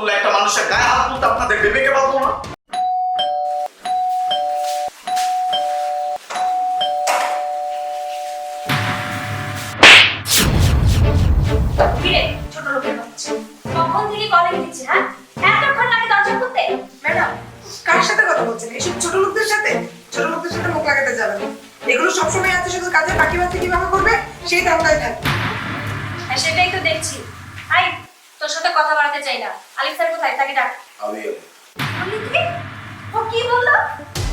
সমতুল্য একটা মানুষের গায়ে হাত তুলতে আপনাদের বিবেকে দিচ্ছে হ্যাঁ? না। এগুলো সবসময় কীভাবে করবে, সেই হ্যাঁ সেটাই তো দেখছি। আই তোর সাথে কথা বাড়াতে চাই না। আলিফ স্যার কোথায়? তাকে ডাক। আমি ও কি বলল?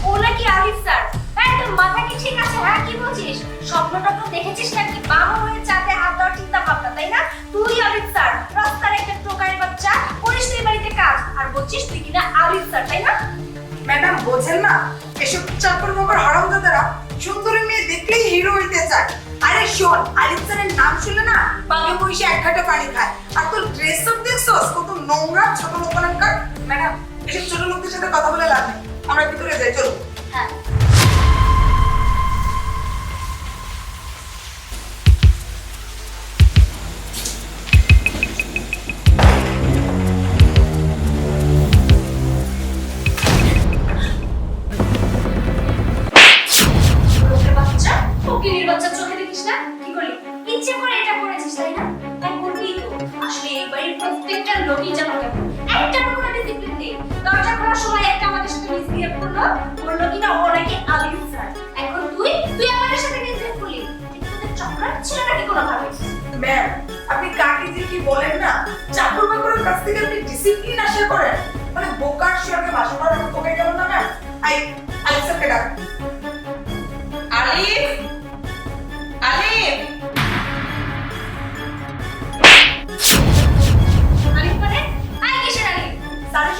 ও নাকি আলিফ স্যার? হ্যাঁ তোর মাথা কি ঠিক আছে? হ্যাঁ কি বলছিস? স্বপ্ন টপ্ন দেখেছিস নাকি? বাবা হয়ে চাঁদে হাত দেওয়ার চিন্তা ভাবনা তাই না? তুই আলিফ স্যার রাস্তার একটা টোকারের বাচ্চা করিস তুই বাড়িতে কাজ? আর বলছিস তুই কিনা আলিফ স্যার তাই না? ম্যাডাম বোঝেন না এসব চাকর বাকর হারামজাদারা সুন্দরী মেয়ে দেখলেই হিরো হইতে চায়। আরে শোন আরিফ নাম শুনলে না বাংলা বসে এক ঘাটে পানি খায়। আর তোর ড্রেস সব দেখছস? কত নোংরা, ছোট লোক ম্যাডাম, এসব ছোট লোকদের সাথে কথা বলে লাভ নেই। আমরা ভিতরে যাই, চলো। হ্যাঁ। প্রত্যেকটা লোকই যেন একটা কোনো ডিসিপ্লিন নেই দরজা খোলার সময় একটা আমাদের সাথে মিসবিহেভ করল। বলল কিনা ও নাকি আলিফ স্যার এখন তুই তুই আমাদের সাথে মিসবিহেভ করলি। চক্রান্ত ছিল নাকি কোনোভাবে? ম্যাম আপনি কাকে যে কি বলেন না চাকর বাকরের কাছ থেকে আপনি ডিসিপ্লিন আশা করেন মানে বোকার শিয়াকে বাসা করার হয়ে গেল না ম্যাম আই আলিফ স্যারকে ডাক। আলিফ?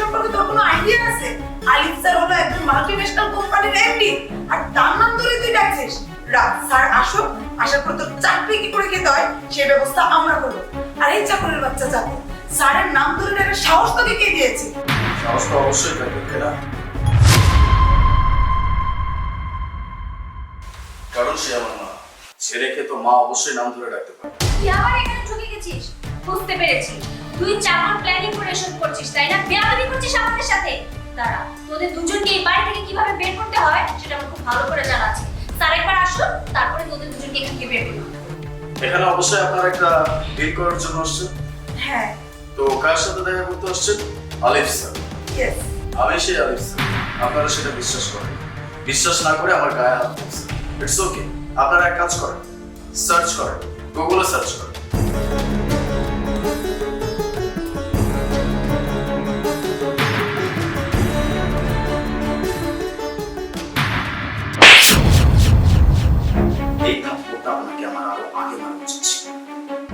সম্পর্কে তোর কোনো আইডিয়া আছে? আলিফ স্যার হলো একজন মাল্টিন্যাশনাল কোম্পানির এমডি আর তার নাম ধরে তুই ডাকছিস। রাত স্যার আসো আসার পর তোর চাকরি কি করে খেতে হয় সে ব্যবস্থা আমরা করব। আর এই চাকরের বাচ্চা যাব স্যারের নাম ধরে ডাকার সাহস তোকে কে দিয়েছে? সাহস তো অবশ্যই থাকবে তাই না? কারণ সে আমার মা। ছেলেকে তো মা অবশ্যই নাম ধরে রাখতে পারে। তুই আবার এখানে ঢুকে গেছিস? বুঝতে পেরেছি। তুই চাকর প্ল্যানিং করে এসব করছিস তাই না? বেয়াদবি করছিস আমাদের সাথে। দাঁড়া তোদের দুজনকে এই বাড়ি থেকে কীভাবে বের করতে হয় সেটা আমার খুব ভালো করে জানা আছে। স্যার একবার আসুন তারপরে তোদের দুজনকে এখান থেকে বের করব। এখানে অবশ্যই আপনার একটা ডিল করার জন্য আসছেন। হ্যাঁ। তো কার সাথে দেখা করতে আসছেন? আলিফ স্যার। ইয়েস আমি সেই আলিফ স্যার। আপনারা সেটা বিশ্বাস করেন। বিশ্বাস না করে আমার গায়ে হাত দিচ্ছেন ইটস ওকে আপনারা এক কাজ করেন। সার্চ করেন। গুগলে সার্চ করেন।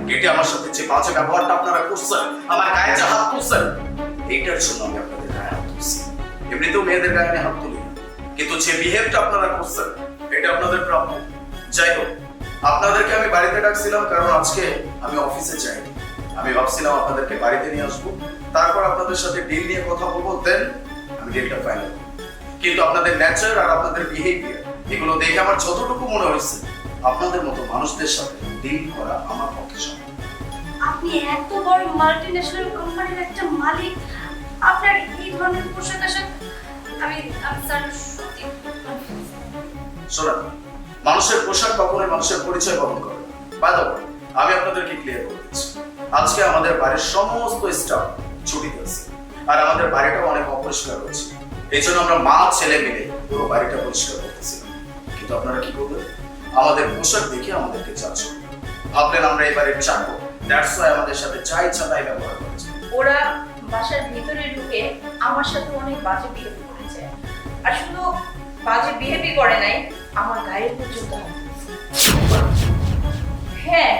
গেটে আমার সাথে যে বাজে ব্যবহারটা আপনারা করছেন, আমার গায়ে যে হাত তুলছেন, এইটার জন্য আমি আপনাদের গায়ে হাত তুলছি। এমনিতেও মেয়েদের গায়ে আমি হাত তুলি কিন্তু যে বিহেভটা আপনারা করছেন, এটা আপনাদের প্রাপ্য। যাই হোক, আপনাদেরকে আমি বাড়িতে ডাকছিলাম কারণ আজকে আমি অফিসে যাইনি আমি ভাবছিলাম আপনাদেরকে বাড়িতে নিয়ে আসব। তারপর আপনাদের সাথে ডিল নিয়ে কথা বলব দেন আমি ডিলটা ফাইনাল কিন্তু আপনাদের ন্যাচার আর আপনাদের বিহেভিয়ার এগুলো দেখে আমার যতটুকু মনে হয়েছে, আপনাদের মতো মানুষদের সাথে ডিল করা আমার পক্ষে সম্ভব আপনি এত বড় মাল্টিন্যাশনাল কোম্পানির একটা মালিক আপনার এই ধরনের পোশাক আশাক আমি আমি স্যার সত্যি। মানুষের পোশাক কখনোই মানুষের পরিচয় বহন করে বাই আমি আপনাদেরকে ক্লিয়ার করে দিচ্ছি। আজকে আমাদের বাড়ির সমস্ত স্টাফ ছুটিতে আছে আর আমাদের বাড়িটাও অনেক অপরিষ্কার রয়েছে এই জন্য আমরা মা ছেলে মিলে পুরো বাড়িটা পরিষ্কার করতেছিলাম কিন্তু আপনারা কি করবেন? আমাদের পোশাক দেখে আমাদেরকে করবেন ভাবলেন আমরা এবারে চাকর দ্যাটস ওয়াই আমাদের সাথে যা ইচ্ছা তাই ব্যবহার করেছে। ওরা বাসার ভিতরে ঢুকে আমার সাথে অনেক বাজে বিহেভ করেছে। আর শুধু বাজে বিহেভই করে নাই আমার গায়ে পর্যন্ত হ্যাঁ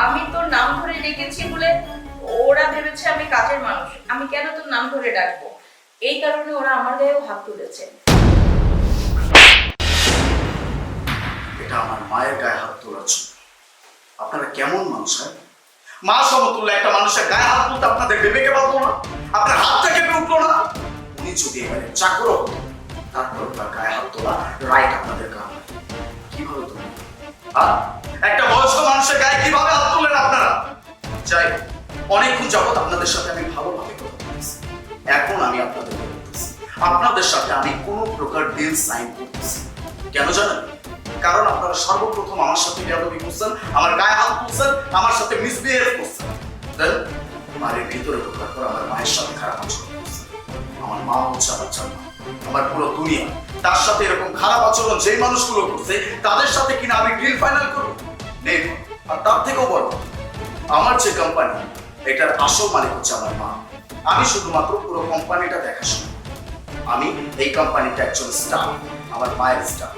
আমি তোর নাম ধরে ডেকেছি বলে ওরা ভেবেছে আমি কাজের মানুষ। আমি কেন তোর নাম ধরে ডাকবো? এই কারণে ওরা আমার গায়েও হাত তুলেছে। এটা আমার মায়ের গায়ে হাত তোলার জন্য। আপনারা কেমন মানুষ, হয়? মা সমতুল্য একটা মানুষের গায়ে হাত তুলতে আপনাদের বিবেকে বাঁধবো না, আপনার হাত থেকে উঠল না। উনি যদি এবারে চাকর তারপর তার গায়ে হাত তোলা রাইট আপনাদের কাম কীভাবে তো একটা বয়স্ক মানুষের গায়ে কীভাবে হাত তুলেন আপনারা? যাই অনেকক্ষণ যাবত আপনাদের সাথে আমি ভালোভাবে কথা বলছি। এখন আমি আপনাদের বলতেছি, আপনাদের সাথে আমি কোনো প্রকার ডিল সাইন করতেছি কেন জানেন? কারণ আপনারা সর্বপ্রথম আমার সাথে বেয়াদবি করছেন, আমার গায়ে হাত তুলছেন, আমার সাথে মিসবিহেভ করছেন। দেন ভিতরে ঢোকার পর আমার মায়ের সাথে খারাপ আচরণ করছেন। আমার মা হচ্ছে আমার জন্ম, আমার পুরো দুনিয়া। তার সাথে এরকম খারাপ আচরণ যেই মানুষগুলো করছে, তাদের সাথে কিনা আমি ডিল ফাইনাল করব? নেই আর তার থেকেও বড়, আমার যে কোম্পানি এটার আসল মালিক হচ্ছে আমার মা। আমি শুধুমাত্র পুরো কোম্পানিটা দেখাশোনা আমি এই কোম্পানিটা একজন স্টাফ আমার মায়ের স্টাফ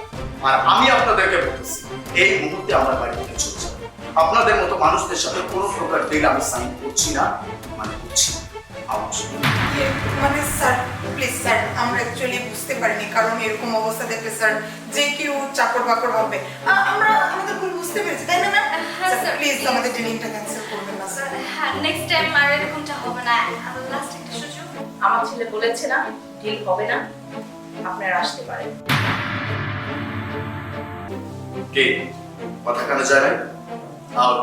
আর আমি আপনাদেরকে বলতেছি এই মুহূর্তে আমার বাড়ি থেকে চলে যাবে। আপনাদের মতো মানুষদের সাথে কোনো প্রকার ডিল আমি সাইন করছি না মানে করছি আমার ইয়ে, মানে স্যার প্লিজ স্যার আমরা অ্যাকচুয়ালি বুঝতে পারিনি কারণ এরকম অবস্থা দেখলে স্যার যে কেউ চাকর বাকর হবে। আমরা আমাদের ভুল বুঝতে পেরেছি তাই না ম্যাম হ্যাঁ, স্যার, প্লিজ. আমাদের ট্রেনিংটা ক্যান্সেল করবেন না স্যার হ্যাঁ নেক্সট টাইম আর এরকমটা হবে না। আর লাস্ট একটা সুযোগ। আমার ছেলে বলেছে না ডিল হবে না। আপনারা আসতে পারেন। কে কথা কানে যায় না আউট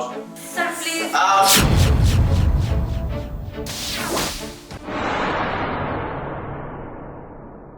স্যার প্লিজ আউট